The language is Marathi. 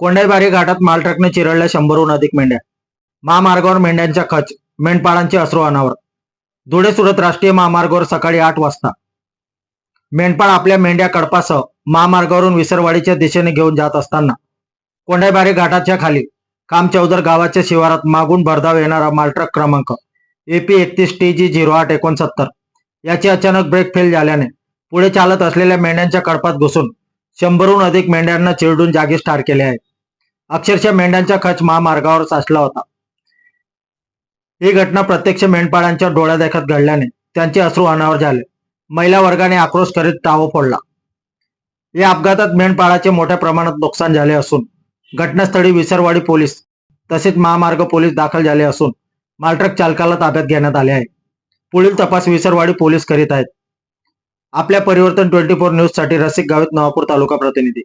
कोंडाईबारी घाटात मालट्रकने चिरडल्या शंभरहून अधिक मेंढ्या. महामार्गावर मेंढ्यांच्या खच मेंढपाळांचे अश्रू अनावर. धुळे सुरत राष्ट्रीय महामार्गावर सकाळी आठ वाजता. मेंढपाळ आपल्या मेंढ्या कडपासह महामार्गावरून विसरवाडीच्या दिशेने घेऊन जात असताना कोंडाईबारी घाटाच्या खाली कामचौदर गावाच्या शिवारात मागून भरधाव येणारा मालट्रक क्रमांक एपी एकतीस टी जी झिरो आठ एकोणसत्तर. याची अचानक ब्रेक फेल झाल्याने पुढे चालत असलेल्या मेंढ्यांच्या कडपात घुसून शंभरहून अधिक मेंढ्यांना चिरडून जागीच ठार केले आहे. अक्षरशः मेंढ्यांचा खच महामार्गावर साचला होता. ही घटना प्रत्यक्ष मेंढपाळांच्या डोळ्यादेखत घडल्याने त्यांचे अश्रू अनावर झाले. महिला वर्गाने आक्रोश करीत टावं फोडला. या अपघातात मेंढपाळाचे मोठ्या प्रमाणात नुकसान झाले असून घटनास्थळी विसरवाडी पोलीस तसेच महामार्ग पोलीस दाखल झाले असून मालट्रक चालकाला ताब्यात घेण्यात आले आहे. पुढील तपास विसरवाडी पोलीस करीत आहेत. आपल्या परिवर्तन ट्वेंटी फोर न्यूजसाठी रसिक गावित नवापूर तालुका प्रतिनिधी.